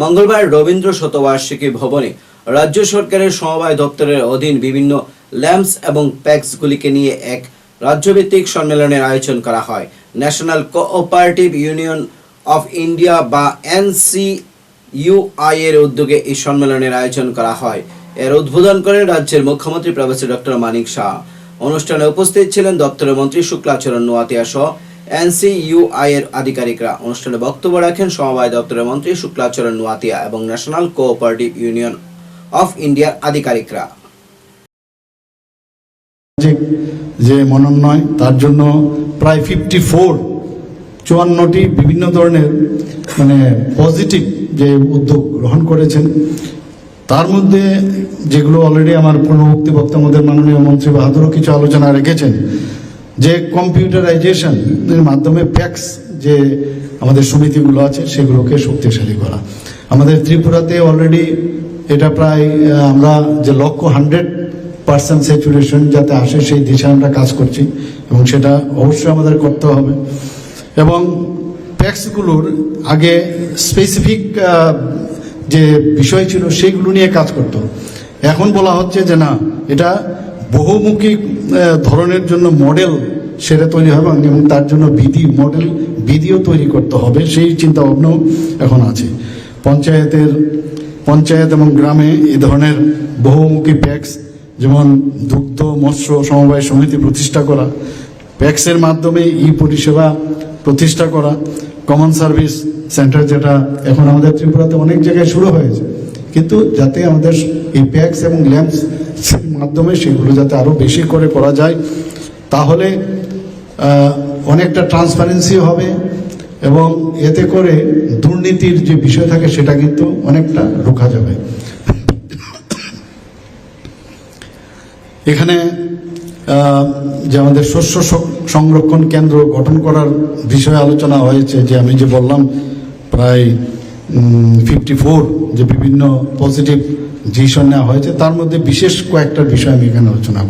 মঙ্গলবার রবীন্দ্র শতবার্ষিকী ভবনে রাজ্য সরকারের সমবায় দপ্তরের অধীন বিভিন্ন ল্যাম্পস এবং প্যাক্সগুলিকে নিয়ে এক রাজ্যভিত্তিক সম্মেলনের আয়োজন করা হয়। National Cooperative Union of India বা এনসি ইউআই এর উদ্যোগে এই সম্মেলনের আয়োজন করা হয়। এর উদ্বোধন করেন রাজ্যের মুখ্যমন্ত্রী প্রফেসর ডক্টর মানিক শাহ। অনুষ্ঠানে উপস্থিত ছিলেন দপ্তরের মন্ত্রী শুক্লাচরণ নোয়াতিয়া সহ এনসিইউআই এর আধিকারিকরা অনুষ্ঠানে বক্তব্য রাখেন সমবায় দপ্তরের মন্ত্রী শুক্লাচরণ নোয়াতিয়া এবং ন্যাশনাল কোঅপারেটিভ ইউনিয়ন অফ ইন্ডিয়ার আধিকারিকরা। যে মনোনয় তার জন্য প্রায় ফিফটি ফোর, চুয়ান্নটি বিভিন্ন ধরনের মানে পজিটিভ যে উদ্যোগ গ্রহণ করেছেন, তার মধ্যে যেগুলো অলরেডি আমার পূর্ণমুক্তি বক্তার মধ্যে মাননীয় মন্ত্রী বাহাদুরও কিছু আলোচনা রেখেছেন যে কম্পিউটারাইজেশন এর মাধ্যমে প্যাক্স যে আমাদের সমিতিগুলো আছে, সেগুলোকে শক্তিশালী করা। আমাদের ত্রিপুরাতে অলরেডি এটা প্রায় আমরা যে লক্ষ্য হান্ড্রেড পার্সেন্ট স্যাচুরেশন যাতে আসে, সেই দিশায় আমরা কাজ করছি এবং সেটা অবশ্যই আমাদের করতে হবে। এবং ট্যাক্সগুলোর আগে স্পেসিফিক যে বিষয় ছিল সেইগুলো নিয়ে কাজ করত এখন বলা হচ্ছে যে না, এটা বহুমুখী ধরনের জন্য মডেল সেটা তৈরি হবে এবং তার জন্য বিধি মডেল বিধিও তৈরি করতে হবে, সেই চিন্তা ভাবনাও এখন আছে। পঞ্চায়েতের, পঞ্চায়েত এবং গ্রামে এ ধরনের বহুমুখী প্যাক্স যেমন দুগ্ধ, মৎস্য সমবায় সমিতি প্রতিষ্ঠা করা প্যাক্সের মাধ্যমে ই পরিষেবা প্রতিষ্ঠা করা কমন সার্ভিস সেন্টার যেটা এখন আমাদের ত্রিপুরাতে অনেক জায়গায় শুরু হয়েছে। কিন্তু যাতে আমাদের এই প্যাক্স এবং ল্যাম্পস মাধ্যমে সেগুলো যাতে আরও বেশি করে করা যায়, তাহলে অনেকটা ট্রান্সপারেন্সি হবে এবং এতে করে দুর্নীতির যে বিষয় থাকে সেটা কিন্তু অনেকটা রোখা যাবে। এখানে যে আমাদের শস্য সংরক্ষণ কেন্দ্র গঠন করার বিষয়ে আলোচনা হয়েছে, যে আমি যে বললাম প্রায় ফিফটি ফোর যে বিভিন্ন পজিটিভ ডিসিশন নেওয়া হয়েছে, তার মধ্যে বিশেষ কয়েকটা বিষয় আমি এখানে আলোচনা করব।